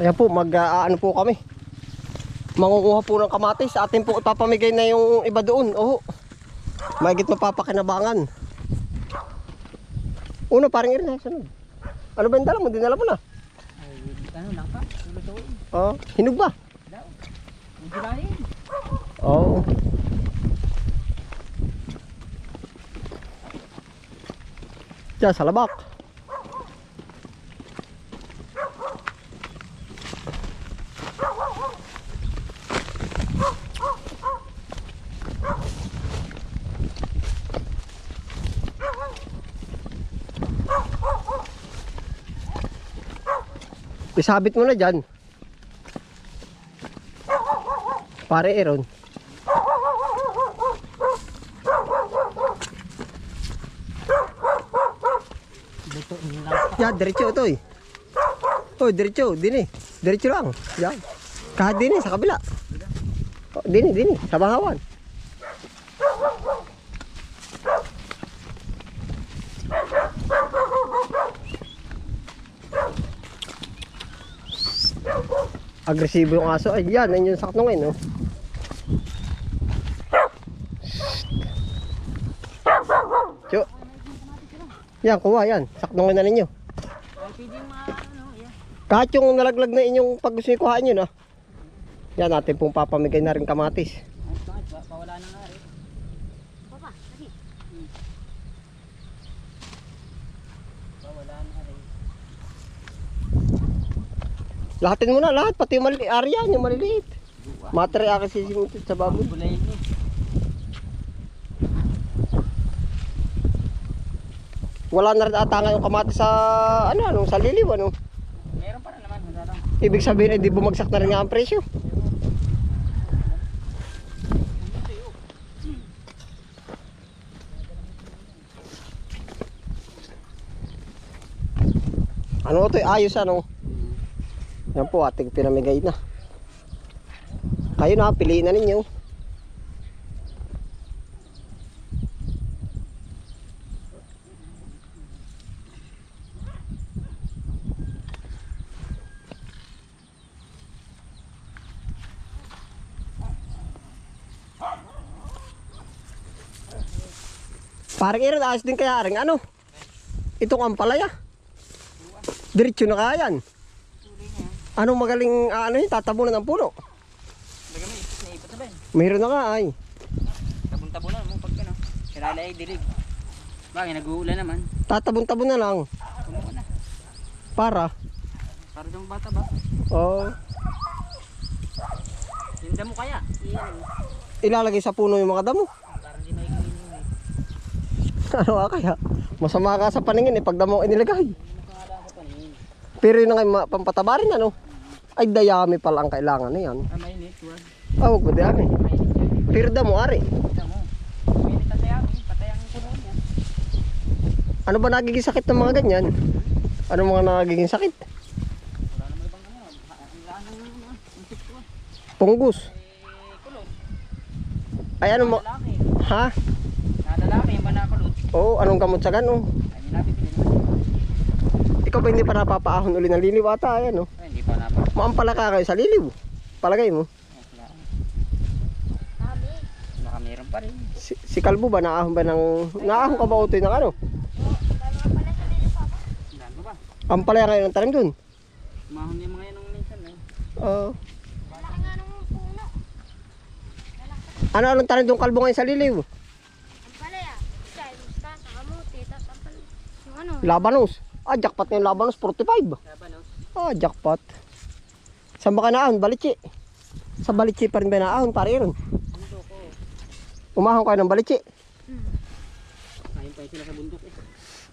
Ayan po, mag ah, ano po kami. Mangunguha po ng kamatis. Atin po ipapamigay na yung iba doon. Oo. Mahigit mapapakinabangan. Una, parang irin. Sunod. Ano ba yung dala mo? Dinala mo na. Ano? Lulutuin. Oh, ba? Daw. Hindi lahin. Oo. Diyan sa labak. Isabit mo na dyan. Pare Aaron. Lang pa. Ya, diretso ito eh. Oh, diretso, dini. Diretso lang. Yan. Kahit dini sa kabila. Oh, dini, dini, sa bahawan. Agresibo yung aso. Ay, yan, yan yung saknungin, oh. Tiyo. Yan, kuha yan. Saknungin na ninyo. Kahit yung nalaglag na inyong pag gusto nyo kuhain yun, ah. Yan, natin pong papamigay na rin kamatis. Ay, bakit? Pa- Pawala na nga rin. Pawala na rin. Lahatin mo na, lahat. Pati yung maliliit. Aryan, yung maliliit. Matry akin si Simutid sa baboy. Wala na rin ata ngayon kamatis sa, ano, ano, sa liliw, ano. Meron pa rin naman. Ibig sabihin, ay di bumagsak na rin nga ang presyo. Ano ito? Ayos ano? Yan po ating pinamigay na. Kayo na, piliin na ninyo. Parang iron, ayos din kaya rin. Ano? Itong ampalaya. Diretso na kaya yan. Anong magaling, ah, ano yun, tatabunan ng puno? Lagyan mo, ipit na ipit na ba yun? Mayroon na nga ay. Tabon-tabonan mo pag ano. Kilala ay dilig. Bakit nag-uulan naman? Tatabon-tabon na lang. Kumuha na. Para. Para yung bata ba? Oh, Tinda mo kaya? Iyan. ilalagay sa puno yung mga damo. Parang di maigilin yun eh. ano nga kaya? Masama ka sa paningin eh, pag damo inilagay. Hindi mo kangala ko panin. Pero yun ang pampataba rin ano. Ay dayami pala ang kailangan na yan. Ah, mainit. Ah, huwag ba dayami? Pero damo ari. Tinda mo. Mainit ang sayang. Patay ang kulo niya. Ano ba nagiging sakit ng mga ganyan? Ano mga nagiging sakit? Wala naman ibang ano. ha- Ang ng ano. Sikso. Punggus. Eh, kulot. Ay ano mo? Ha? Nadalaki yung banakulot. Oo, anong gamot sa gano? Ay, nilapit din Ikaw ba hindi pa napapaahon uli ng liliw ata? Ayan oh. Ay, hindi pa napa. Maampala ka kayo sa liliw. Palagay mo. Baka meron pa rin. Si, si Kalbo ba naahon ba ng... Naahon ka ba utoy ng ano? Saan mo ba? Ampalaya ngayon ang tanim dun. Mahon yung mga yan nung minsan eh. Oo. ano anong tanim dun Kalbo ngayon sa liliw? Palaya. Siya, mustasa, kamuti, tapos ang Yung ano, Labanos. Ah, jackpot na yung Labanos 45. Laban, no? Ah, jackpot. Saan ba ka naahon? Balitsi. Sa Balitsi pa rin ba naahon? Pare ron. Ko. Umahon kayo ng Balitsi. Ayun pa yun sila sa bundok eh.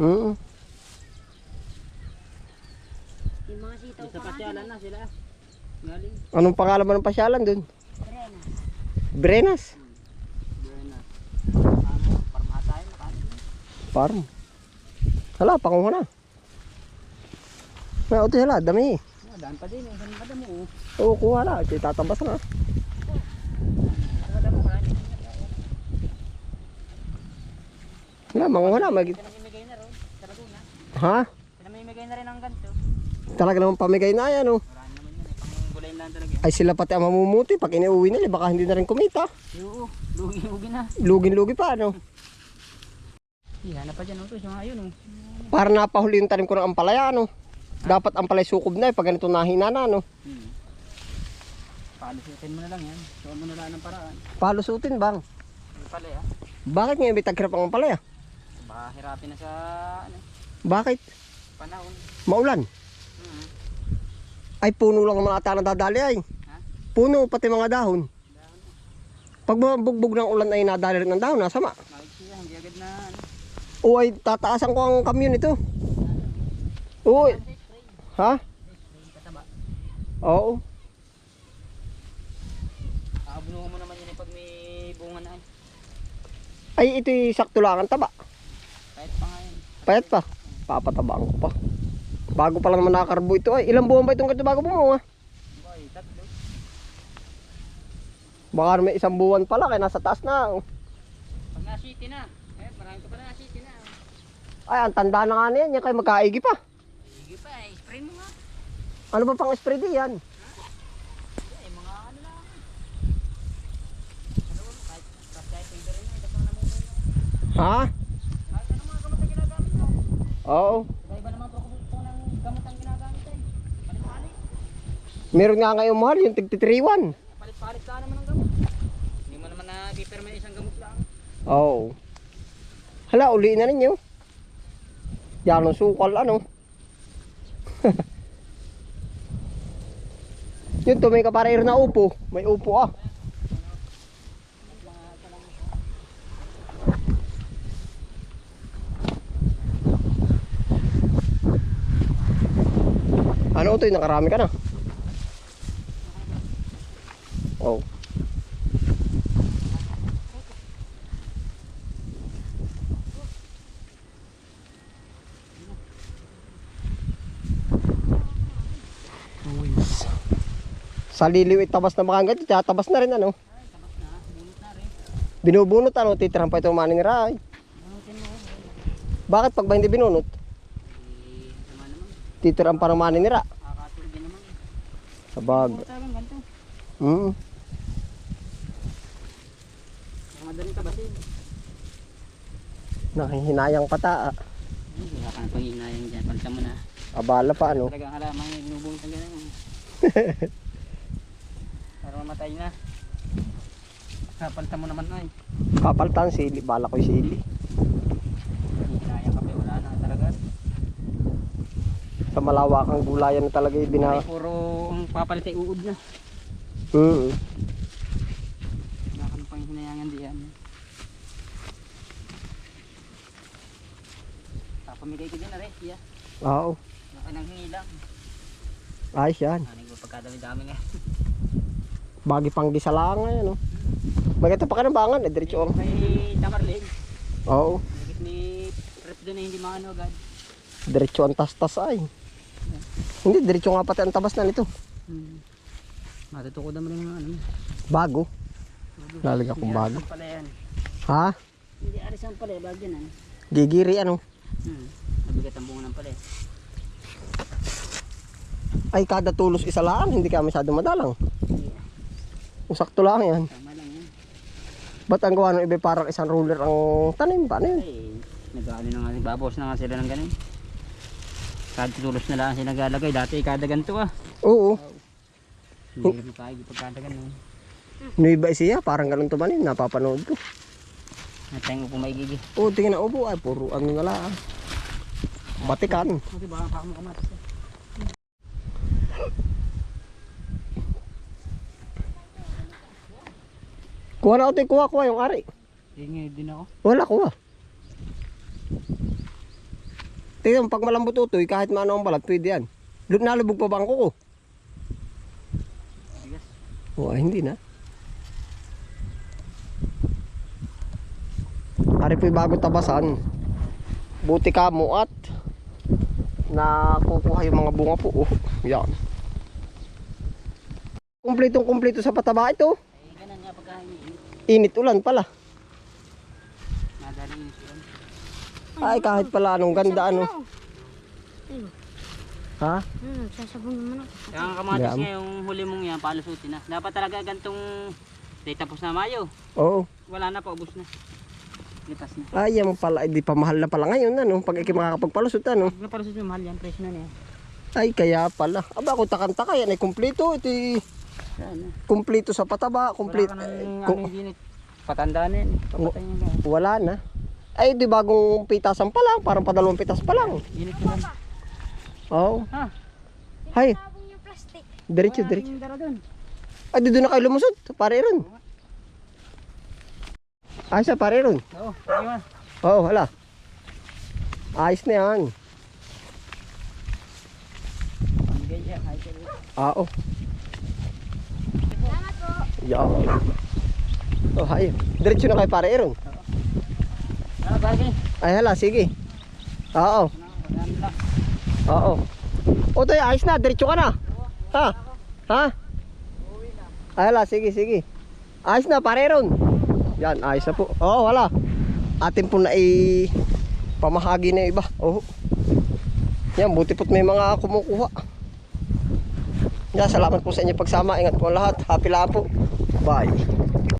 Mm. yung mga sitaw Sa pa. pasyalan na sila. Galing. Anong pangalan mo ng pasyalan dun? Brena. Brenas. Buena. Ano? Parma tayo. Farm. Hala, pakunga na. May utoy hala, dami. Daan pa din eh. Saan pa damo? oh. Oo, kuha na. Ito tatabas na. Wala, manguha na. Mag... Na. Ha? Pinamimigay na rin ang ganito. Talaga naman pamigay na yan, oh. Talaga. Ay sila pati ang mamumuti. Pag iniuwi nila, baka hindi na rin kumita. Oo, lugi-lugi na. Lugin-lugi pa, ano? Iyan na pa dyan, oh, to, ayun, oh. Para napahuli yung tanim ko ng ampalaya, ano? Dapat ampalay sukob na eh, pag ganito nahina na, ano? Hmm. Palusutin mo na lang yan. Suwan mo na lang ng paraan. Palusutin bang? Yung pala, ah. Bakit ngayon may taghirap ang ampalaya? Baka hirapin na sa, ano, Bakit? panahon. Maulan. Hmm. Ay, puno lang naman ata nadadali ay. Ha? Puno, pati mga dahon. Pag bugbog ng ulan ay nadali rin ng dahon, nasama. Bakit siya, hindi agad na, ano. O ay, tataasan ko ang kamyon ito. Oo. Ha? Oo. Kakabulungan mo naman yun eh pag may bunga na, eh. Ay, ito'y sakto lang ang taba. Kahit pa nga yun. Payat pa. Papatabaan ko pa. Bago pa lang naman nakakarbo ito ay. Ilang buwan ba itong ganito bago bumunga? Boy, tatlo. Baka may isang buwan pala kaya nasa taas na. Pag na-city na, eh, marami ka pa na na-city na. Ay, ang tanda na nga niyan. Yan kayo magkaigi pa. Sige pa, eh, spray mo nga. Ano ba pang spray di yan? Eh, mga ano lang. Ano, kahit, kahit kahit pwede rin, eh, basta namumunod. Ha? Kahit ano mga. Oo. Iba-iba naman produkto ng gamot ang ginagamit eh. Palit-palit. Meron nga ngayon mahal yung tig 3 Palit-palit lang naman ang gamot. Hindi mo naman na-determine isang gamot lang. Oo. Hala, uliin na ninyo. Yan ang sukal ano. Yun to may kapareir na upo. May upo ah. Ano to? Nakarami ka na. Sa liliw itabas na mga ganito, tabas na rin ano. Tapos na, bunot na rin. Binubunot ano, titiran pa itong maning ray. Bakit pag ba hindi binunot? Eh, sama naman. Titiran pa ng maning nira. Nakakatulog din naman. Sa bag. Bunutin talagang ganito. Mm. Madaling tabasin. Nakahinayang pata. ah. Wala ka na panghinayang dyan. Palitan mo na. Abala pa ano. Talagang halaman yung binubunot ng ganun. Para mamatay na. Kapalitan mo naman ay. Kapaltan sili, bala ko yung sili. Hinayang kape, wala na talaga. Sa malawakang gulayan na talaga yung bina... Ay, puro ang papalit ay uod na. Wala ka na pang hinayangan diyan. Papamigay ko din na rin, siya. Oo. Laki ng hingilang. Ayos yan. Ano yung pagkadami-dami nga. Bagi pang gisalang ngayon. No? Bagay pa ka ng bangan, eh, diretso ang. May tamarlig. Oo. Nagit ni rep doon eh, hindi maano agad. Diretso ang tas-tas ay. Hindi, diretso nga pati ang tabas na nito. Hmm. Matutukod naman yung ano. Bago. Lalagyan akong Hindi bago. arisan pala yan. Ha? Hindi arisan pala, eh, bagyan ano. Gigiri ano? Hmm. Nabigat ang bunga ng pala eh. Ay, kada tulos isa lang, hindi ka masyado madalang. Hindi, Kung sakto lang yan. Tama lang yan. Ba't ang gawa ng iba parang isang ruler ang tanim? Paano yun? Ay, nag-ano na nga, babos na nga sila ng ganun. Kada tulos na lang sila naglalagay. Dati kada ganito ah. Oo. Hindi ka makahigi pag kada ganun. Nuiba siya, parang ganun tumanim, napapanood ko. Natayang mo po maigigi. Oo, tingin na ubo, ay puro ano na lang. Batikan. Kasi baka pa ako makamatas. eh. Kuha na ako, kuha, kuha yung ari. Hingi din ako. Wala, kuha. Tingnan mo, pag malambot utoy, kahit maano ang balat, pwede yan. Lu- Nalubog pa ba ang kuko? Bigas. Oo, ay, hindi na. Ari po'y bago tabasan. Buti ka mo at nakukuha yung mga bunga po. Oh, yan. Kumpletong kumpleto sa pataba ito. Eh, ganun nga pagka hinihingi. Init ulan pala. Nadaling yung siyan. Ay kahit pala anong ganda ano. Ha? Hmm, sasabong naman ako. Kaya ang kamatis Dam. nga yung huli mong yan, palusutin na. Dapat talaga gantong, di tapos na Mayo. Oo. Wala na, paubos na. Lipas na. Ay, yan mo pala. Hindi pa mahal na pala ngayon. Ano? Pag ikay makakapagpalusot, ano? Pag napalusot mo, mahal yan, presyo na niya. Ay, kaya pala. Aba, kung takang-taka yan ay kumpleto. Ito Yan. kumpleto sa pataba. Kumpleto. Wala ka eh, ng kung- ano ginit. Yan. Lang. wala na. Ay, di bagong pitasan pa lang. Parang padalawang pitas pa lang. Ginit na lang. Oo. Ha? Hay, Sabong yung plastic. diretso, Wala diretso. Ay, dito na kayo lumusot. Pare ron. Ay, sa pare ron. Oo, ayun. Oo, wala. Ayos na yan. Ah, oh. Yan. Oh, hay. Diretso na kayo pare ron. Ano, bagay? Ay, hala, sige. Oo. Ano. Oo. O, tayo, ayos na. Diretso ka na. Ha? Ha? Ay, hala, sige, sige. Ayos na, pare ron. Yan, ayos na po. Oo, wala. Atin po na i pamahagi na iba. Oo. Yan, buti po't may mga kumukuha. Yan, salamat po sa inyo pagsama. Ingat po lahat. Happy lang po. bairro.